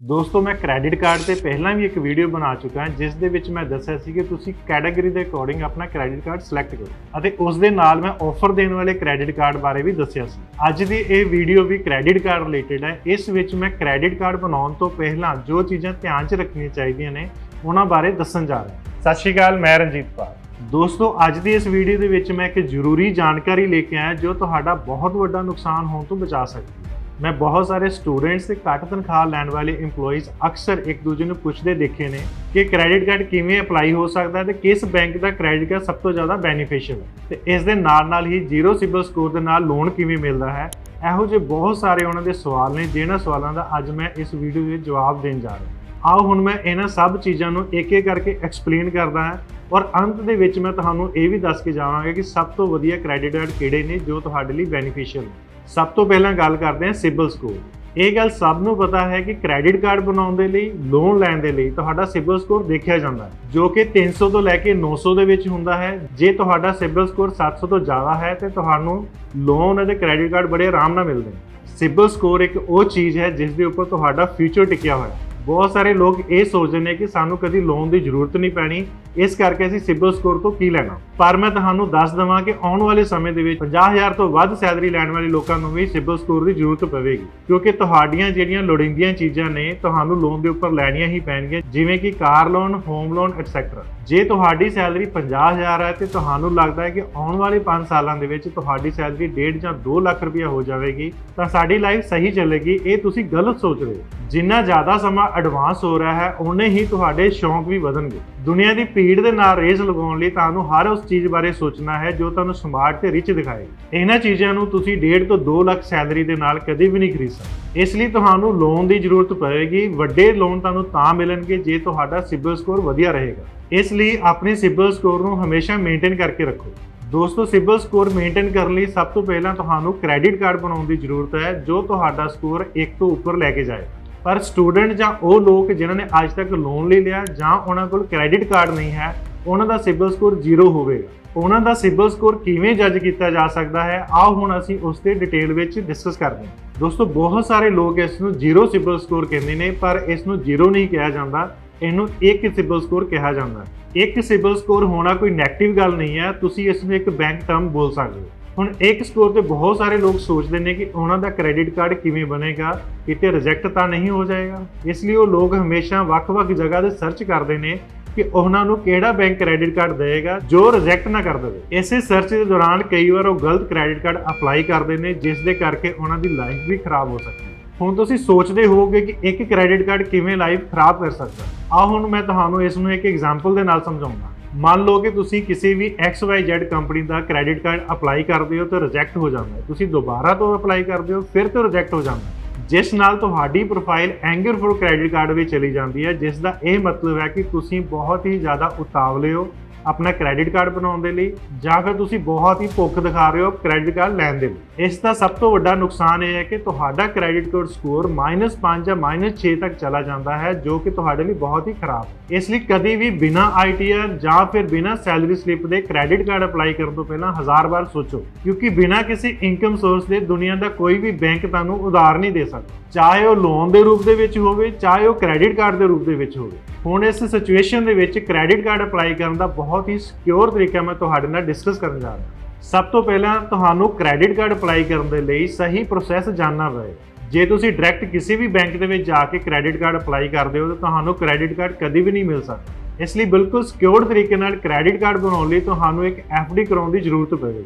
ਦੋਸਤੋ, ਮੈਂ credit card ਤੇ ਪਹਿਲਾਂ ਵੀ ਇੱਕ ਵੀਡੀਓ ਬਣਾ ਚੁੱਕਾ ਹਾਂ, ਜਿਸ ਦੇ ਵਿੱਚ ਮੈਂ ਦੱਸਿਆ ਸੀ ਕਿ ਤੁਸੀਂ ਕੈਟਾਗਰੀ ਦੇ ਅਕੋਰਡਿੰਗ ਆਪਣਾ ਕ੍ਰੈਡਿਟ ਕਾਰਡ ਸਿਲੈਕਟ ਕਰੋ। ਅਤੇ ਉਸ ਦੇ ਨਾਲ ਮੈਂ ਆਫਰ ਦੇਣ ਵਾਲੇ ਕ੍ਰੈਡਿਟ ਕਾਰਡ ਬਾਰੇ ਵੀ ਦੱਸਿਆ ਸੀ। ਅੱਜ ਦੀ ਇਹ ਵੀਡੀਓ ਵੀ ਕ੍ਰੈਡਿਟ ਕਾਰਡ ਰਿਲੇਟਡ ਹੈ। ਇਸ ਵਿੱਚ ਮੈਂ ਕ੍ਰੈਡਿਟ ਕਾਰਡ ਬਣਾਉਣ ਤੋਂ ਪਹਿਲਾਂ ਜੋ ਚੀਜ਼ਾਂ ਧਿਆਨ 'ਚ ਰੱਖਣੀਆਂ ਚਾਹੀਦੀਆਂ ਨੇ, ਉਹਨਾਂ ਬਾਰੇ ਦੱਸਣ ਜਾ ਰਿਹਾ ਸਤਿ ਸ਼੍ਰੀ ਅਕਾਲ, ਮੈਂ ਰਣਜੀਤ ਪਾਲ ਦੋਸਤੋ, ਅੱਜ ਦੀ ਇਸ ਵੀਡੀਓ ਦੇ ਵਿੱਚ ਮੈਂ ਇੱਕ ਜ਼ਰੂਰੀ ਜਾਣਕਾਰੀ ਲੈ ਕੇ ਆਇਆ, ਜੋ ਤੁਹਾਡਾ ਬਹੁਤ ਵੱਡਾ ਨੁਕਸਾਨ ਹੋਣ ਤੋਂ ਬਚਾ ਸਕਦੀ ਹੈ। ਮੈਂ ਬਹੁਤ ਸਾਰੇ ਸਟੂਡੈਂਟਸ ਤੇ ਘੱਟ ਤਨਖਾਹ ਲੈਣ ਵਾਲੇ EMPLOYEES ਅਕਸਰ ਇੱਕ ਦੂਜੇ ਨੂੰ ਪੁੱਛਦੇ ਦੇਖੇ ਨੇ ਕਿ ਕ੍ਰੈਡਿਟ ਕਾਰਡ ਕਿਵੇਂ ਅਪਲਾਈ ਹੋ ਸਕਦਾ ਹੈ ਤੇ ਕਿਸ ਬੈਂਕ ਦਾ ਕ੍ਰੈਡਿਟ ਕਾਰਡ ਸਭ ਤੋਂ ਜ਼ਿਆਦਾ ਬੈਨੀਫੀਸ਼ੀਅਲ ਹੈ। ਤੇ ਇਸ ਦੇ ਨਾਲ ਨਾਲ ਹੀ ਜ਼ੀਰੋ ਸਿਬਲ ਸਕੋਰ ਦੇ ਨਾਲ ਲੋਨ ਕਿਵੇਂ ਮਿਲਦਾ ਹੈ, ਇਹੋ ਜਿਹੇ ਬਹੁਤ ਸਾਰੇ ਉਹਨਾਂ ਦੇ ਸਵਾਲ ਨੇ ਜਿਹਨਾਂ ਸਵਾਲਾਂ ਦਾ ਅੱਜ ਮੈਂ ਇਸ ਵੀਡੀਓ ਵਿੱਚ ਜਵਾਬ ਦੇਣ ਜਾ ਰਿਹਾ ਆਓ ਹੁਣ ਮੈਂ ਇਹਨਾਂ ਸਭ ਚੀਜ਼ਾਂ ਨੂੰ ਇੱਕ ਇੱਕ ਕਰਕੇ ਐਕਸਪਲੇਨ ਕਰਦਾ ਹਾਂ ਔਰ ਅੰਤ ਦੇ ਵਿੱਚ ਮੈਂ ਤੁਹਾਨੂੰ ਇਹ ਵੀ ਦੱਸ ਕੇ ਜਾਵਾਂਗਾ ਕਿ ਸਭ ਤੋਂ ਵਧੀਆ ਕ੍ਰੈਡਿਟ ਕਾਰਡ ਕਿਹੜੇ ਨੇ ਜੋ ਤੁਹਾਡੇ ਲਈ ਬੈਨੀਫੀਸ਼ੀਅਲ ਨੇ। ਸਭ ਤੋਂ ਪਹਿਲਾਂ ਗੱਲ ਕਰਦੇ ਹਾਂ ਸਿਬਲ ਸਕੋਰ। ਇਹ ਗੱਲ ਸਭ ਨੂੰ ਪਤਾ ਹੈ ਕਿ ਕ੍ਰੈਡਿਟ ਕਾਰਡ ਬਣਾਉਣ ਦੇ ਲਈ, ਲੋਨ ਲੈਣ ਦੇ ਲਈ ਤੁਹਾਡਾ ਸਿਬਲ ਸਕੋਰ ਦੇਖਿਆ ਜਾਂਦਾ ਹੈ, ਜੋ ਕਿ 300 ਤੋਂ ਲੈ ਕੇ 900 ਦੇ ਵਿੱਚ ਹੁੰਦਾ ਹੈ। ਜੇ ਤੁਹਾਡਾ ਸਿਬਲ ਸਕੋਰ 700 ਤੋਂ ਜ਼ਿਆਦਾ ਹੈ, ਤੇ ਤੁਹਾਨੂੰ ਲੋਨ ਅਤੇ ਕ੍ਰੈਡਿਟ ਕਾਰਡ ਬੜੇ ਆਰਾਮ ਨਾਲ ਮਿਲਦੇ ਨੇ। ਸਿਬਲ ਸਕੋਰ ਇੱਕ ਉਹ ਚੀਜ਼ ਹੈ, ਜਿਸ ਦੇ ਉੱਪਰ ਤੁਹਾਡਾ ਫਿਊਚਰ ਟਿਕਿਆ ਹੋਇਆ ਹੈ। ਬਹੁਤ ਸਾਰੇ ਲੋਕ ਇਹ ਸੋਚਦੇ ਨੇ ਕਿ ਸਾਨੂੰ ਕਦੀ ਲੋਨ ਦੀ ਜ਼ਰੂਰਤ ਨਹੀਂ ਪੈਣੀ। ਇਸ ਕਰਕੇ ਅਸੀਂ ਸਿਬਲ ਸਕੋਰ ਤੋਂ ਕੀ ਲੈਣਾ? ਪਰ ਮੈਂ ਤੁਹਾਨੂੰ ਦੱਸ ਦਵਾਂ ਕਿ ਆਉਣ ਵਾਲੇ ਸਮੇਂ ਦੇ ਵਿੱਚ 50000 ਤੋਂ ਵੱਧ ਸੈਲਰੀ ਲੈਣ ਵਾਲੇ ਲੋਕਾਂ ਨੂੰ ਵੀ ਸਿਬਲ ਸਕੋਰ ਦੀ ਜ਼ਰੂਰਤ ਪਵੇਗੀ। ਕਿਉਂਕਿ ਤੁਹਾਡੀਆਂ ਜਿਹੜੀਆਂ ਲੋੜੀਂਦੀਆਂ ਚੀਜ਼ਾਂ ਨੇ, ਤੁਹਾਨੂੰ ਲੋਨ ਦੇ ਉੱਪਰ ਲੈਣੀਆਂ ਹੀ ਪੈਣਗੀਆਂ, ਜਿਵੇਂ ਕਿ car loan home loan etcetera ਜੇ ਤੁਹਾਡੀ ਸੈਲਰੀ 50000 ਹੈ ਤੇ ਤੁਹਾਨੂੰ ਲੱਗਦਾ ਹੈ ਕਿ ਆਉਣ ਵਾਲੇ 5 ਸਾਲਾਂ ਦੇ ਵਿੱਚ ਤੁਹਾਡੀ ਸੈਲਰੀ 1.5 ਜਾਂ 2 ਲੱਖ ਰੁਪਏ ਹੋ ਜਾਵੇਗੀ, ਤਾਂ ਸਾਡੀ ਲਾਈਫ ਸਹੀ ਚੱਲੇਗੀ। ਇਹ ਤੁਸੀਂ ਗਲਤ ਸੋਚ ਰਹੇ ਹੋ। ਜਿੰਨਾ ਜ਼ਿਆਦਾ ਸਮਾਂ ਐਡਵਾਂਸ ਹੋ ਰਿਹਾ ਹੈ, ਓਨੇ ਹੀ ਤੁਹਾਡੇ ਸ਼ੌਂਕ ਵੀ ਵਧਣਗੇ। ਦੁਨੀਆ ਦੀ ਭੀੜ ਦੇ ਨਾਲ ਰੇਸ ਲਗਾਉਣ ਲਈ ਤੁਹਾਨੂੰ ਹਰ ਉਸ ਚੀਜ਼ ਬਾਰੇ ਸੋਚਣਾ ਹੈ ਜੋ ਤੁਹਾਨੂੰ ਸਮਾਰਟ ਤੇ ਰਿਚ ਦਿਖਾਏਗੀ ਇਹਨਾਂ ਚੀਜ਼ਾਂ ਨੂੰ ਤੁਸੀਂ 1.5 ਤੋਂ 2 ਲੱਖ ਸੈਲਰੀ ਦੇ ਨਾਲ ਕਦੇ ਵੀ ਨਹੀਂ ਖਰੀਦ ਸਕਦੇ। ਇਸ ਲਈ ਤੁਹਾਨੂੰ ਲੋਨ ਦੀ ਜ਼ਰੂਰਤ ਪਵੇਗੀ, ਵੱਡੇ ਲੋਨ ਤੁਹਾਨੂੰ ਤਾਂ ਮਿਲਣਗੇ ਜੇ ਤੁਹਾਡਾ ਸਿਬਲ ਸਕੋਰ ਵਧੀਆ ਰਹੇਗਾ। ਇਸ ਲਈ ਆਪਣੇ ਸਿਬਲ ਸਕੋਰ ਨੂੰ ਹਮੇਸ਼ਾ ਮੇਨਟੇਨ ਕਰਕੇ ਰੱਖੋ। ਦੋਸਤੋ, ਸਿਬਲ ਸਕੋਰ ਮੇਨਟੇਨ ਕਰਨ ਲਈ ਸਭ ਤੋਂ ਪਹਿਲਾਂ ਤੁਹਾਨੂੰ ਕ੍ਰੈਡਿਟ ਕਾਰਡ ਬਣਾਉਣ ਦੀ ਜ਼ਰੂਰਤ ਹੈ, ਜੋ ਤੁਹਾਡਾ ਸਕੋਰ 1 ਤੋਂ ਉੱਪਰ ਲੈ ਕੇ ਜਾਏ। ਪਰ ਸਟੂਡੈਂਟ ਜਾਂ ਉਹ ਲੋਕ ਜਿਨ੍ਹਾਂ ਨੇ ਅੱਜ ਤੱਕ ਲੋਨ ਲੈ ਲਿਆ ਜਾਂ ਉਹਨਾਂ ਕੋਲ ਕ੍ਰੈਡਿਟ ਕਾਰਡ ਨਹੀਂ ਹੈ, ਉਹਨਾਂ ਦਾ ਸਿਬਲ ਸਕੋਰ ਜ਼ੀਰੋ ਹੋਵੇਗਾ। ਉਹਨਾਂ ਦਾ ਸਿਬਲ ਸਕੋਰ ਕਿਵੇਂ ਜੱਜ ਕੀਤਾ ਜਾ ਸਕਦਾ ਹੈ ਆਓ ਹੁਣ ਅਸੀਂ ਉਸ ਤੇ ਡਿਟੇਲ ਵਿੱਚ ਡਿਸਕਸ ਕਰਦੇ ਹਾਂ। ਦੋਸਤੋ, ਬਹੁਤ ਸਾਰੇ ਲੋਕ ਇਸ ਨੂੰ ਜ਼ੀਰੋ ਸਿਬਲ ਸਕੋਰ ਕਹਿੰਦੇ ਨੇ, ਪਰ ਇਸ ਨੂੰ ਜ਼ੀਰੋ ਨਹੀਂ ਕਿਹਾ ਜਾਂਦਾ। ਇਹਨੂੰ ਇੱਕ ਸਿਬਲ ਸਕੋਰ ਕਿਹਾ ਜਾਂਦਾ। ਹੈ ਇੱਕ ਸਿਬਲ ਸਕੋਰ ਹੋਣਾ ਕੋਈ ਨੈਗੇਟਿਵ ਗੱਲ ਨਹੀਂ ਹੈ। ਤੁਸੀਂ ਇਸ ਨੂੰ ਇੱਕ ਬੈਂਕ ਟਰਮ ਬੋਲ ਸਕਦੇ ਹੋ। ਹੁਣ ਇੱਕ ਸਕੋਰ ਤੇ ਬਹੁਤ ਸਾਰੇ ਲੋਕ ਸੋਚਦੇ ਨੇ ਕਿ ਉਹਨਾਂ ਦਾ ਕ੍ਰੈਡਿਟ ਕਾਰਡ ਕਿਵੇਂ ਬਣੇਗਾ, ਕਿਤੇ ਰਿਜੈਕਟ ਤਾਂ ਨਹੀਂ ਹੋ ਜਾਏਗਾ। ਇਸ ਲਈ ਉਹ ਲੋਕ ਹਮੇਸ਼ਾ ਵੱਖ-ਵੱਖ ਜਗ੍ਹਾ ਤੇ ਸਰਚ ਕਰਦੇ ਨੇ ਕਿ ਉਹਨਾਂ ਨੂੰ ਕਿਹੜਾ ਬੈਂਕ ਕ੍ਰੈਡਿਟ ਕਾਰਡ ਦੇਵੇਗਾ ਜੋ ਰਿਜੈਕਟ ਨਾ ਕਰ ਦੇਵੇ। ਇਸੇ ਸਰਚ ਦੇ ਦੌਰਾਨ ਕਈ ਵਾਰ ਉਹ ਗਲਤ ਕ੍ਰੈਡਿਟ ਕਾਰਡ ਅਪਲਾਈ ਕਰਦੇ ਨੇ, ਜਿਸ ਦੇ ਕਰਕੇ ਉਹਨਾਂ ਦੀ ਲਾਈਫ ਵੀ ਖਰਾਬ ਹੋ ਸਕਦੀ ਹੈ। ਹੁਣ ਤੁਸੀਂ ਸੋਚਦੇ ਹੋਵੋਗੇ ਕਿ ਇੱਕ ਕ੍ਰੈਡਿਟ ਕਾਰਡ ਕਿਵੇਂ ਲਾਈਫ ਖਰਾਬ ਕਰ ਸਕਦਾ। ਆਹ ਹੁਣ ਮੈਂ ਤੁਹਾਨੂੰ ਇਸ ਨੂੰ ਇੱਕ ਐਗਜ਼ਾਮਪਲ ਦੇ ਨਾਲ ਸਮਝਾਉਂਦਾ। ਮੰਨ ਲਓ ਕਿ ਤੁਸੀਂ ਕਿਸੇ ਵੀ XYZ ਕੰਪਨੀ ਦਾ ਕ੍ਰੈਡਿਟ ਕਾਰਡ ਅਪਲਾਈ ਕਰਦੇ ਹੋ ਤਾਂ ਰਿਜੈਕਟ ਹੋ ਜਾਂਦਾ ਹੈ। ਤੁਸੀਂ ਦੁਬਾਰਾ ਤੋਂ ਅਪਲਾਈ ਕਰਦੇ ਹੋ, ਫਿਰ ਤੋਂ ਰਿਜੈਕਟ ਹੋ ਜਾਂਦਾ ਹੈ। ਜਿਸ ਨਾਲ ਤੁਹਾਡੀ ਪ੍ਰੋਫਾਈਲ ਐਂਗਰ ਫॉर ਕ੍ਰੈਡਿਟ ਕਾਰਡ ਵਿੱਚ ਚਲੀ ਜਾਂਦੀ ਹੈ, ਜਿਸ ਦਾ ਇਹ ਮਤਲਬ ਹੈ ਕਿ ਤੁਸੀਂ ਬਹੁਤ ਹੀ ਜ਼ਿਆਦਾ ਉਤਾਵਲੇ ਹੋ ਆਪਣਾ ਕ੍ਰੈਡਿਟ ਕਾਰਡ ਬਣਾਉਣ ਦੇ ਲਈ ਜਾਂ ਫਿਰ ਤੁਸੀਂ ਬਹੁਤ ਹੀ ਭੁੱਖ ਦਿਖਾ ਰਹੇ ਹੋ ਕ੍ਰੈਡਿਟ ਕਾਰਡ ਲੈਣ ਦੇ ਲਈ। ਇਸ ਦਾ ਸਭ ਤੋਂ ਵੱਡਾ ਨੁਕਸਾਨ ਇਹ ਹੈ ਕਿ ਤੁਹਾਡਾ ਕ੍ਰੈਡਿਟ ਕਾਰਡ ਸਕੋਰ -5 ਜਾਂ -6 ਤੱਕ ਚਲਾ ਜਾਂਦਾ ਹੈ, ਜੋ ਕਿ ਤੁਹਾਡੇ ਲਈ ਬਹੁਤ ਹੀ ਖਰਾਬ ਇਸ ਲਈ ਕਦੇ ਵੀ ਬਿਨਾ ਆਈਟੀਆਰ ਜਾਂ ਫਿਰ ਬਿਨਾ ਸੈਲਰੀ ਸਲਿੱਪ ਦੇ ਕ੍ਰੈਡਿਟ ਕਾਰਡ ਅਪਲਾਈ ਕਰਨ ਤੋਂ ਪਹਿਲਾਂ ਹਜ਼ਾਰ ਵਾਰ ਸੋਚੋ, ਕਿਉਂਕਿ ਬਿਨਾ ਕਿਸੇ ਇਨਕਮ ਸੋਰਸ ਦੇ ਦੁਨੀਆ ਦਾ ਕੋਈ ਵੀ ਬੈਂਕ ਤੁਹਾਨੂੰ ਉਧਾਰ ਨਹੀਂ ਦੇ ਸਕਦਾ। ਚਾਹੇ ਉਹ ਲੋਨ ਦੇ ਰੂਪ ਦੇ ਵਿੱਚ ਹੋਵੇ, ਚਾਹੇ ਉਹ ਕ੍ਰੈਡਿਟ ਕਾਰਡ ਦੇ ਰੂਪ ਦੇ ਵਿੱਚ ਹੋਵੇ। ਹੁਣ ਇਸ ਸਿਚੁਏਸ਼ਨ ਦੇ ਵਿੱਚ ਕ੍ਰੈਡਿਟ ਕਾਰਡ ਅਪਲਾਈ ਕਰਨ ਦਾ ਬਹੁਤ ਹੀ ਸਿਕਿਉਰ ਤਰੀਕਾ ਮੈਂ ਤੁਹਾਡੇ ਨਾਲ ਡਿਸਕਸ ਕਰਨ ਜਾ ਰਿਹਾ ਸਭ ਤੋਂ ਪਹਿਲਾਂ ਤੁਹਾਨੂੰ ਕ੍ਰੈਡਿਟ ਕਾਰਡ ਅਪਲਾਈ ਕਰਨ ਦੇ ਲਈ ਸਹੀ ਪ੍ਰੋਸੈਸ ਜਾਣਨਾ ਪਵੇ। ਜੇ ਤੁਸੀਂ ਡਾਇਰੈਕਟ ਕਿਸੇ ਵੀ ਬੈਂਕ ਦੇ ਵਿੱਚ ਜਾ ਕੇ ਕ੍ਰੈਡਿਟ ਕਾਰਡ ਅਪਲਾਈ ਕਰਦੇ ਹੋ, ਤਾਂ ਤੁਹਾਨੂੰ ਕ੍ਰੈਡਿਟ ਕਾਰਡ ਕਦੀ ਵੀ ਨਹੀਂ ਮਿਲ ਸਕਦਾ। ਇਸ ਲਈ ਬਿਲਕੁਲ ਸਿਕਿਉਰ ਤਰੀਕੇ ਨਾਲ ਕ੍ਰੈਡਿਟ ਕਾਰਡ ਬਣਾਉਣ ਲਈ ਤੁਹਾਨੂੰ ਇੱਕ ਡੀ ਕਰਾਉਣ ਦੀ ਜ਼ਰੂਰਤ ਪਵੇਗੀ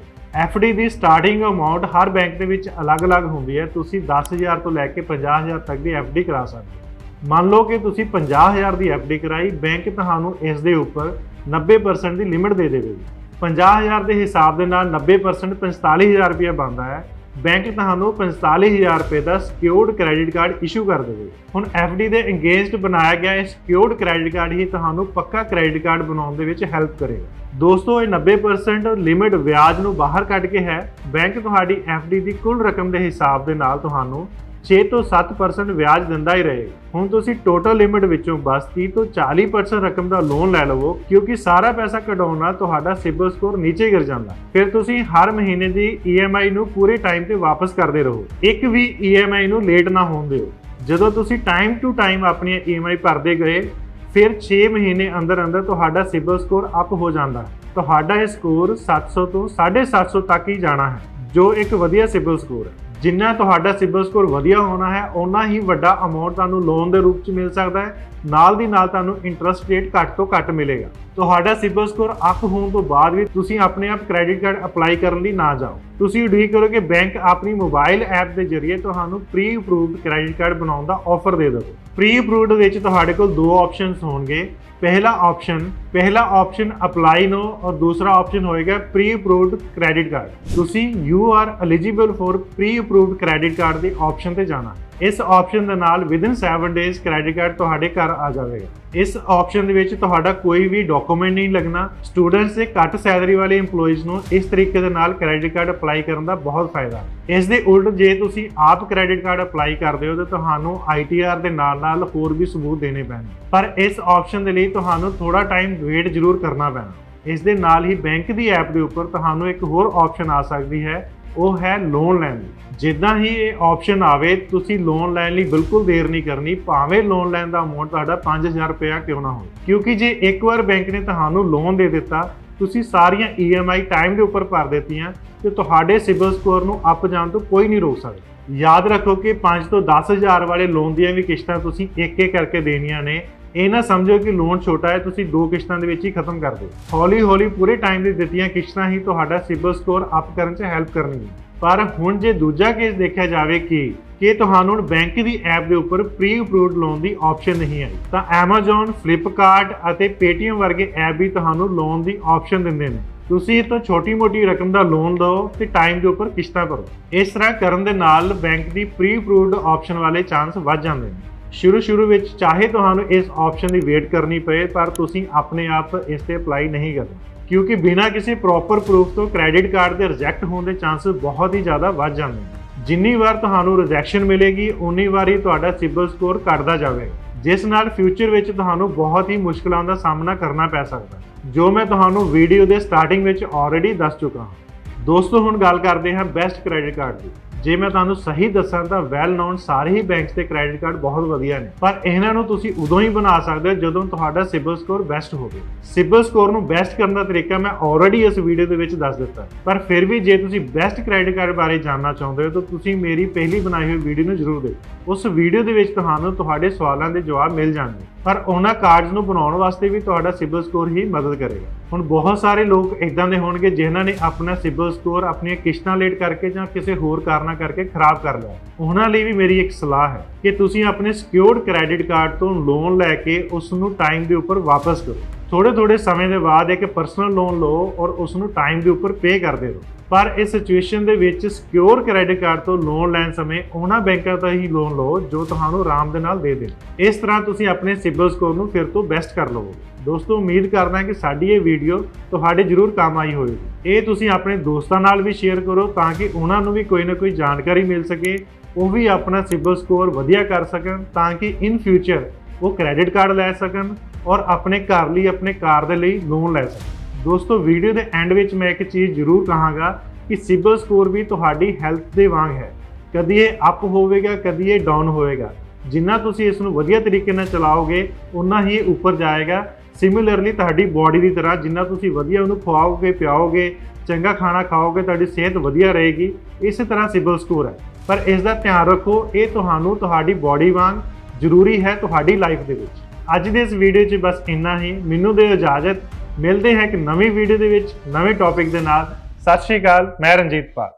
ਡੀ ਦੀ ਸਟਾਰਟਿੰਗ ਅਮਾਉਂਟ ਹਰ ਬੈਂਕ ਦੇ ਵਿੱਚ ਅਲੱਗ-ਅਲੱਗ ਹੁੰਦੀ ਹੈ। ਤੁਸੀਂ 10000 ਤੋਂ ਲੈ ਕੇ 50000 ਤੱਕ ਦੀ ਡੀ ਕਰਾ ਸਕਦੇ ਹੋ। ਮੰਨ ਲਓ ਕਿ ਤੁਸੀਂ 50000 ਦੀ ਡੀ ਕਰਾਈ ਬੈਂਕ ਤੁਹਾਨੂੰ ਇਸ ਦੇ ਉੱਪਰ 90% ਦੀ ਲਿਮਿਟ ਦੇ ਦੇਵੇਗੀ। 50000 ਦੇ ਹਿਸਾਬ ਦੇ ਨਾਲ 90% 45000 ਰੁਪਏ ਬਣਦਾ ਹੈ। ਬੈਂਕ ਤੁਹਾਨੂੰ 45000 ਰੁਪਏ ਦਾ ਸਿਕਿਉਰਡ ਕ੍ਰੈਡਿਟ ਕਾਰਡ ਇਸ਼ੂ ਕਰ ਦੇਵੇ। ਹੁਣ ਡੀ ਦੇ ਅੰਗੇਜਡ ਬਣਾਇਆ ਗਿਆ ਇਹ ਸਿਕਿਉਰਡ ਕ੍ਰੈਡਿਟ ਕਾਰਡ ਹੀ ਤੁਹਾਨੂੰ ਪੱਕਾ ਕ੍ਰੈਡਿਟ ਕਾਰਡ ਬਣਾਉਣ ਦੇ ਵਿੱਚ ਹੈਲਪ ਕਰੇਗਾ। ਦੋਸਤੋ, ਇਹ 90% ਲਿਮਿਟ ਵਿਆਜ ਨੂੰ ਬਾਹਰ ਕੱਢ ਕੇ ਹੈ। ਬੈਂਕ ਤੁਹਾਡੀ ਡੀ ਦੀ ਕੁੱਲ ਰਕਮ ਦੇ ਹਿਸਾਬ ਦੇ ਨਾਲ ਤੁਹਾਨੂੰ 6 ਤੋਂ 7% ਵਿਆਜ ਦਿੰਦਾ ਹੀ ਰਹੇਗਾ ਹੁਣ ਤੁਸੀਂ ਟੋਟਲ ਲਿਮਿਟ ਵਿੱਚੋਂ ਬਸ 30 ਤੋਂ 40% ਰਕਮ ਦਾ ਲੋਨ ਲੈ ਲਵੋ, ਕਿਉਂਕਿ ਸਾਰਾ ਪੈਸਾ ਕਢਾਉਣ ਨਾਲ ਤੁਹਾਡਾ ਸਿਬਲ ਸਕੋਰ ਨੀਚੇ ਗਿਰ ਜਾਂਦਾ। ਫਿਰ ਤੁਸੀਂ ਹਰ ਮਹੀਨੇ ਦੀ EMI ਨੂੰ ਪੂਰੇ ਟਾਈਮ ਤੇ ਵਾਪਸ ਕਰਦੇ ਰਹੋ। ਇੱਕ ਵੀ EMI ਨੂੰ ਲੇਟ ਨਾ ਹੋਣ ਦਿਓ। ਜਦੋਂ ਤੁਸੀਂ ਟਾਈਮ ਟੂ ਟਾਈਮ ਆਪਣੀਆਂ EMI ਭਰਦੇ ਗਏ, ਫਿਰ 6 ਮਹੀਨੇ ਅੰਦਰ ਅੰਦਰ ਤੁਹਾਡਾ ਸਿਬਲ ਸਕੋਰ ਅਪ ਹੋ ਜਾਂਦਾ। ਤੁਹਾਡਾ ਇਹ ਸਕੋਰ 700 ਤੋਂ 750 ਤੱਕ ਹੀ ਜਾਣਾ ਹੈ, ਜੋ ਇੱਕ ਵਧੀਆ ਸਿਬਲ ਸਕੋਰ ਹੈ। ਜਿੰਨਾ ਤੁਹਾਡਾ ਸਿਬਲ ਸਕੋਰ ਵਧੀਆ ਹੋਣਾ ਹੈ ਉਨਾ ਹੀ ਵੱਡਾ ਅਮਾਉਂਟ ਤੁਹਾਨੂੰ ਲੋਨ ਦੇ ਰੂਪ 'ਚ ਮਿਲ ਸਕਦਾ ਹੈ। ਨਾਲ ਦੀ ਨਾਲ ਤੁਹਾਨੂੰ ਇੰਟਰਸਟ ਰੇਟ ਘੱਟ ਤੋਂ ਘੱਟ ਮਿਲੇਗਾ। ਤੁਹਾਡਾ ਸਿਬਲ ਸਕੋਰ ਅਪ ਹੋਣ ਤੋਂ ਬਾਅਦ ਵੀ ਤੁਸੀਂ ਆਪਣੇ ਆਪ ਕ੍ਰੈਡਿਟ ਕਾਰਡ ਅਪਲਾਈ ਕਰਨ ਲਈ ਨਾ ਜਾਓ। ਤੁਸੀਂ ਉਡੀਕ ਕਰੋ ਕਿ ਬੈਂਕ ਆਪਣੀ ਮੋਬਾਈਲ ਐਪ ਦੇ ਜ਼ਰੀਏ ਤੁਹਾਨੂੰ ਪ੍ਰੀ ਅਪਰੂਵਡ ਕ੍ਰੈਡਿਟ ਕਾਰਡ ਬਣਾਉਣ ਦਾ ਆਫਰ ਦੇ ਦੇਵੇ। ਪ੍ਰੀ ਅਪਰੂਵਡ ਵਿੱਚ ਤੁਹਾਡੇ ਕੋਲ ਦੋ ਆਪਸ਼ਨਸ ਹੋਣਗੇ। ਪਹਿਲਾ ਆਪਸ਼ਨ ਪਹਿਲਾ ਆਪਸ਼ਨ ਅਪਲਾਈ ਨੋ ਔਰ ਦੂਸਰਾ ਆਪਸ਼ਨ ਹੋਏਗਾ ਪ੍ਰੀ ਅਪਰੂਵਡ ਕ੍ਰੈਡਿਟ ਕਾਰਡ ਤੁਸੀਂ you are eligible for pre approved credit card ਦੇ ਆਪਸ਼ਨ ਤੇ ਜਾਣਾ। ਇਸ ਆਪਸ਼ਨ ਦੇ ਨਾਲ ਵਿਦਿਨ 7 ਡੇਜ਼ ਕ੍ਰੈਡਿਟ ਕਾਰਡ ਤੁਹਾਡੇ ਘਰ ਆ ਜਾਵੇਗਾ। ਇਸ ਆਪਸ਼ਨ ਦੇ ਵਿੱਚ ਤੁਹਾਡਾ ਕੋਈ ਵੀ ਡਾਕ ਡਾਕੂਮੈਂਟ ਨਹੀਂ ਲੱਗਣਾ। ਸਟੂਡੈਂਟਸ ਤੇ ਘੱਟ ਸੈਲਰੀ ਵਾਲੇ EMPLOYEES ਨੂੰ ਇਸ ਤਰੀਕੇ ਦੇ ਨਾਲ ਕ੍ਰੈਡਿਟ ਕਾਰਡ ਅਪਲਾਈ ਕਰਨ ਦਾ ਬਹੁਤ ਫਾਇਦਾ। ਇਸ ਦੇ ਉਲਟ ਜੇ ਤੁਸੀਂ ਆਪ ਕ੍ਰੈਡਿਟ ਕਾਰਡ ਅਪਲਾਈ ਕਰਦੇ ਹੋ ਤਾਂ ਤੁਹਾਨੂੰ ITR ਦੇ ਨਾਲ ਨਾਲ ਹੋਰ ਵੀ ਸਬੂਤ ਦੇਣੇ ਪੈਣਗੇ। ਪਰ ਇਸ ਆਪਸ਼ਨ ਦੇ ਲਈ ਤੁਹਾਨੂੰ ਥੋੜਾ ਟਾਈਮ ਵੇਟ ਜ਼ਰੂਰ ਕਰਨਾ ਪੈਣਾ। ਇਸ ਦੇ ਨਾਲ ਹੀ ਬੈਂਕ ਦੀ ਐਪ ਦੇ ਉੱਪਰ ਤੁਹਾਨੂੰ ਇੱਕ ਹੋਰ ਆਪਸ਼ਨ ਆ ਸਕਦੀ ਹੈ ਉਹ ਹੈ ਲੋਨ ਲੈਣ ਦੀ। ਜਿੱਦਾਂ ਹੀ ਇਹ ਆਪਸ਼ਨ ਆਵੇ, ਤੁਸੀਂ ਲੋਨ ਲੈਣ ਲਈ ਬਿਲਕੁਲ ਦੇਰ ਨਹੀਂ ਕਰਨੀ, ਭਾਵੇਂ ਲੋਨ ਲੈਣ ਦਾ ਅਮਾਉਂਟ ਤੁਹਾਡਾ 5000 ਰੁਪਇਆ ਕਿਉਂ ਨਾ ਹੋਵੇ। ਕਿਉਂਕਿ ਜੇ ਇੱਕ ਵਾਰ ਬੈਂਕ ਨੇ ਤੁਹਾਨੂੰ ਲੋਨ ਦੇ ਦਿੱਤਾ, ਤੁਸੀਂ ਸਾਰੀਆਂ EMI ਟਾਈਮ ਦੇ ਉੱਪਰ ਭਰ ਦਿੱਤੀਆਂ ਤੇ ਤੁਹਾਡੇ ਸਿਬਲ ਸਕੋਰ ਨੂੰ ਅਪ ਜਾਣ ਤੋਂ ਕੋਈ ਨਹੀਂ ਰੋਕ ਸਕਦਾ। ਯਾਦ ਰੱਖੋ ਕਿ 5 ਤੋਂ 10000 ਵਾਲੇ ਲੋਨ ਦੀਆਂ ਵੀ ਕਿਸ਼ਤਾਂ ਤੁਸੀਂ ਇੱਕ ਇੱਕ ਕਰਕੇ ਦੇਣੀਆਂ ਨੇ। ਇਹ ਨਾ ਸਮਝੋ ਕਿ ਲੋਨ ਛੋਟਾ ਹੈ ਤੁਸੀਂ ਦੋ ਕਿਸ਼ਤਾਂ ਦੇ ਵਿੱਚ ਹੀ ਖਤਮ ਕਰ ਦਿਓ। ਹੌਲੀ ਹੌਲੀ ਪੂਰੇ ਟਾਈਮ ਦੇ ਦਿੱਤੀਆਂ ਕਿਸ਼ਤਾਂ ਹੀ ਤੁਹਾਡਾ ਸਿਬਲ ਸਕੋਰ ਅਪ ਕਰਨ 'ਚ ਹੈਲਪ ਕਰਨਗੀਆਂ। ਪਰ ਹੁਣ ਜੇ ਦੂਜਾ ਕੇਸ ਦੇਖਿਆ ਜਾਵੇ ਕਿ ਕਿ ਤੁਹਾਨੂੰ ਬੈਂਕ ਦੀ ਐਪ ਦੇ ਉੱਪਰ ਪ੍ਰੀ ਅਪਰੂਵਡ ਲੋਨ ਦੀ ਆਪਸ਼ਨ ਨਹੀਂ ਆਈ ਤਾਂ Amazon, Flipkart ਅਤੇ Paytm ਵਰਗੇ ਐਪ ਵੀ ਤੁਹਾਨੂੰ ਲੋਨ ਦੀ ਆਪਸ਼ਨ ਦਿੰਦੇ ਨੇ। ਤੁਸੀਂ ਇਹ ਤੋਂ ਛੋਟੀ-ਮੋਟੀ ਰਕਮ ਦਾ ਲੋਨ ਲਓ ਤੇ ਟਾਈਮ ਦੇ ਉੱਪਰ ਕਿਸ਼ਤਾਂ ਭਰੋ। ਇਸ ਤਰ੍ਹਾਂ ਕਰਨ ਦੇ ਨਾਲ ਬੈਂਕ ਦੀ ਪ੍ਰੀ ਅਪਰੂਵਡ ਆਪਸ਼ਨ ਵਾਲੇ ਚਾਂਸ ਵੱਧ ਜਾਂਦੇ ਨੇ। ਸ਼ੁਰੂ ਸ਼ੁਰੂ ਵਿੱਚ ਚਾਹੇ ਤੁਹਾਨੂੰ ਇਸ ਆਪਸ਼ਨ ਦੀ ਵੇਟ ਕਰਨੀ ਪਏ, ਪਰ ਤੁਸੀਂ ਆਪਣੇ ਆਪ ਇਸ ਤੇ ਅਪਲਾਈ ਨਹੀਂ ਕਰਨਾ ਕਿਉਂਕਿ ਬਿਨਾਂ ਕਿਸੇ ਪ੍ਰੋਪਰ ਪ੍ਰੂਫ ਤੋਂ ਕ੍ਰੈਡਿਟ ਕਾਰਡ ਦੇ ਰਿਜੈਕਟ ਹੋਣ ਦੇ ਚਾਂਸਸ ਬਹੁਤ ਹੀ ਜ਼ਿਆਦਾ ਵੱਧ ਜਾਂਦੇ ਨੇ। ਜਿੰਨੀ ਵਾਰ ਤੁਹਾਨੂੰ ਰਿਜੈਕਸ਼ਨ ਮਿਲੇਗੀ, ਉਨੀ ਵਾਰ ਹੀ ਤੁਹਾਡਾ ਸਿਬਲ ਸਕੋਰ ਘਟਦਾ ਜਾਵੇਗਾ। ਜਿਸ ਨਾਲ ਫਿਊਚਰ ਵਿੱਚ ਤੁਹਾਨੂੰ ਬਹੁਤ ਹੀ ਮੁਸ਼ਕਲਾਂ ਦਾ ਸਾਹਮਣਾ ਕਰਨਾ ਪੈ ਸਕਦਾ ਜੋ ਮੈਂ ਤੁਹਾਨੂੰ ਵੀਡੀਓ ਦੇ ਸਟਾਰਟਿੰਗ ਵਿੱਚ ਆਲਰੇਡੀ ਦੱਸ ਚੁੱਕਾ ਹਾਂ। ਦੋਸਤੋ, ਹੁਣ ਗੱਲ ਕਰਦੇ ਹਾਂ ਬੈਸਟ ਕ੍ਰੈਡਿਟ ਕਾਰਡ ਦੀ। ਜੇ ਮੈਂ ਤੁਹਾਨੂੰ ਸਹੀ ਦੱਸਾਂ ਤਾਂ ਵੈਲ ਨੋਨ ਸਾਰੇ ਹੀ ਬੈਂਕਸ 'ਤੇ ਕ੍ਰੈਡਿਟ ਕਾਰਡ ਬਹੁਤ ਵਧੀਆ ਨੇ। ਪਰ ਇਹਨਾਂ ਨੂੰ ਤੁਸੀਂ ਉਦੋਂ ਹੀ ਬਣਾ ਸਕਦੇ ਹੋ ਜਦੋਂ ਤੁਹਾਡਾ ਸਿਬਲ ਸਕੋਰ ਬੈਸਟ ਹੋਵੇ। ਸਿਬਲ ਸਕੋਰ ਨੂੰ ਬੈਸਟ ਕਰਨ ਦਾ ਤਰੀਕਾ ਮੈਂ ਆਲਰੇਡੀ ਇਸ ਵੀਡੀਓ ਦੇ ਵਿੱਚ ਦੱਸ ਦਿੱਤਾ। ਪਰ ਫਿਰ ਵੀ ਜੇ ਤੁਸੀਂ ਬੈਸਟ ਕ੍ਰੈਡਿਟ ਕਾਰਡ ਬਾਰੇ ਜਾਣਨਾ ਚਾਹੁੰਦੇ ਹੋ ਤਾਂ ਤੁਸੀਂ ਮੇਰੀ ਪਹਿਲੀ ਬਣਾਈ ਹੋਈ ਵੀਡੀਓ ਨੂੰ ਜ਼ਰੂਰ ਦੇਖੋ। ਉਸ ਵੀਡੀਓ ਦੇ ਵਿੱਚ ਤੁਹਾਨੂੰ ਤੁਹਾਡੇ ਸਵਾਲਾਂ ਦੇ ਜਵਾਬ ਮਿਲ ਜਾਣਗੇ। ਪਰ ਉਹਨਾਂ ਕਾਰਡਸ ਨੂੰ ਬਣਾਉਣ ਵਾਸਤੇ ਵੀ ਤੁਹਾਡਾ ਸਿਬਲ ਸਕੋਰ ਹੀ ਮਦਦ ਕਰੇਗਾ। ਹੁਣ ਬਹੁਤ ਸਾਰੇ ਲੋਕ ਇਦਾਂ ਦੇ ਹੋਣਗੇ ਜਿਨ੍ਹਾਂ ਨੇ ਆਪਣਾ ਸਿਬਲ ਸਕੋਰ, ਆਪਣੀਆਂ ਕਿਸ਼ਤਾਂ ਲੇਟ ਕਰਕੇ ਜਾਂ ਕਿਸੇ ਹੋਰ ਕਾਰਨਾਂ ਕਰਕੇ ਖਰਾਬ ਕਰ ਲਿਆ। ਉਹਨਾਂ ਲਈ ਵੀ ਮੇਰੀ ਇੱਕ ਸਲਾਹ ਹੈ ਕਿ ਤੁਸੀਂ ਆਪਣੇ ਸਿਕਿਉਰਡ ਕ੍ਰੈਡਿਟ ਕਾਰਡ ਤੋਂ ਲੋਨ ਲੈ ਕੇ ਉਸ ਨੂੰ ਟਾਈਮ ਦੇ ਉੱਪਰ ਵਾਪਸ ਕਰੋ। ਥੋੜੇ ਥੋੜੇ ਸਮੇਂ ਦੇ ਬਾਅਦ ਇੱਕ ਪਰਸਨਲ ਲੋਨ ਲਓ ਔਰ ਉਸ ਨੂੰ ਟਾਈਮ ਦੇ ਉੱਪਰ ਪੇ ਕਰਦੇ ਰਹੋ। ਪਰ ਇਸ ਸਿਚੁਏਸ਼ਨ ਦੇ ਵਿੱਚ ਸਿਕਿਉਰ ਕ੍ਰੈਡਿਟ ਕਾਰਡ ਤੋਂ ਲੋਨ ਲੈਣ ਸਮੇਂ ਉਹਨਾਂ ਬੈਂਕਾਂ ਤੋਂ ਹੀ ਲੋਨ ਲਓ, ਜੋ ਤੁਹਾਨੂੰ ਆਰਾਮ ਦੇ ਨਾਲ ਦੇ ਦੇਣ। ਇਸ ਤਰ੍ਹਾਂ ਤੁਸੀਂ ਆਪਣੇ ਸਿਬਲ ਸਕੋਰ ਨੂੰ ਫਿਰ ਤੋਂ ਬੈਸਟ ਕਰ ਲਵੋ। ਦੋਸਤੋ, ਉਮੀਦ ਕਰਦਾ ਹਾਂ ਕਿ ਸਾਡੀ ਇਹ ਵੀਡੀਓ ਤੁਹਾਡੇ ਜ਼ਰੂਰ ਕੰਮ ਆਈ ਹੋਵੇਗੀ। ਇਹ ਤੁਸੀਂ ਆਪਣੇ ਦੋਸਤਾਂ ਨਾਲ ਵੀ ਸ਼ੇਅਰ ਕਰੋ ਤਾਂ ਕਿ ਉਹਨਾਂ ਨੂੰ ਵੀ ਕੋਈ ਨਾ ਕੋਈ ਜਾਣਕਾਰੀ ਮਿਲ ਸਕੇ, ਉਹ ਵੀ ਆਪਣਾ ਸਿਬਲ ਸਕੋਰ ਵਧੀਆ ਕਰ ਸਕਣ ਤਾਂ ਕਿ ਇਨ ਫਿਊਚਰ ਉਹ ਕ੍ਰੈਡਿਟ ਕਾਰਡ ਲੈ ਸਕਣ ਔਰ ਆਪਣੇ ਘਰ ਲਈ, ਆਪਣੇ ਕਾਰ ਦੇ ਲਈ ਲੋਨ ਲੈ ਸਕਣ। ਦੋਸਤੋ ਵੀਡੀਓ ਦੇ ਐਂਡ ਵਿੱਚ ਮੈਂ ਇੱਕ ਚੀਜ਼ ਜ਼ਰੂਰ ਕਹਾਂਗਾ ਕਿ ਸਿਬਲ ਸਕੋਰ ਵੀ ਤੁਹਾਡੀ ਹੈਲਥ ਦੇ ਵਾਂਗ ਹੈ। ਕਦੀ ਇਹ ਅਪ ਹੋਵੇਗਾ, ਕਦੀ ਇਹ ਡਾਊਨ ਹੋਵੇਗਾ। ਜਿੰਨਾ ਤੁਸੀਂ ਇਸ ਨੂੰ ਵਧੀਆ ਤਰੀਕੇ ਨਾਲ ਚਲਾਓਗੇ ਉਨਾ ਹੀ ਇਹ ਉੱਪਰ ਜਾਏਗਾ। ਸਿਮਿਲਰਲੀ ਤੁਹਾਡੀ ਬਾਡੀ ਦੀ ਤਰ੍ਹਾਂ ਜਿੰਨਾ ਤੁਸੀਂ ਵਧੀਆ ਉਹਨੂੰ ਖਵਾਓਗੇ, ਪਿਆਓਗੇ, ਚੰਗਾ ਖਾਣਾ ਖਾਓਗੇ, ਤੁਹਾਡੀ ਸਿਹਤ ਵਧੀਆ ਰਹੇਗੀ। ਇਸੇ ਤਰ੍ਹਾਂ ਸਿਬਲ ਸਕੋਰ ਹੈ। ਪਰ ਇਸ ਦਾ ਧਿਆਨ ਰੱਖੋ, ਇਹ ਤੁਹਾਨੂੰ ਤੁਹਾਡੀ ਬਾਡੀ ਵਾਂਗ ਜ਼ਰੂਰੀ ਹੈ ਤੁਹਾਡੀ ਲਾਈਫ ਦੇ ਵਿੱਚ। ਅੱਜ ਦੇ ਇਸ ਵੀਡੀਓ 'ਚ ਬਸ ਇੰਨਾ ਹੀ। ਮੈਨੂੰ ਦਿਓ ਇਜਾਜ਼ਤ। ਮਿਲਦੇ ਹਾਂ ਇੱਕ ਨਵੀਂ ਵੀਡੀਓ ਦੇ ਵਿੱਚ, ਨਵੇਂ ਟੌਪਿਕ ਦੇ ਨਾਲ। ਸਤਿ ਸ਼੍ਰੀ ਅਕਾਲ, ਮੈਂ ਰਣਜੀਤ ਪਾਲ।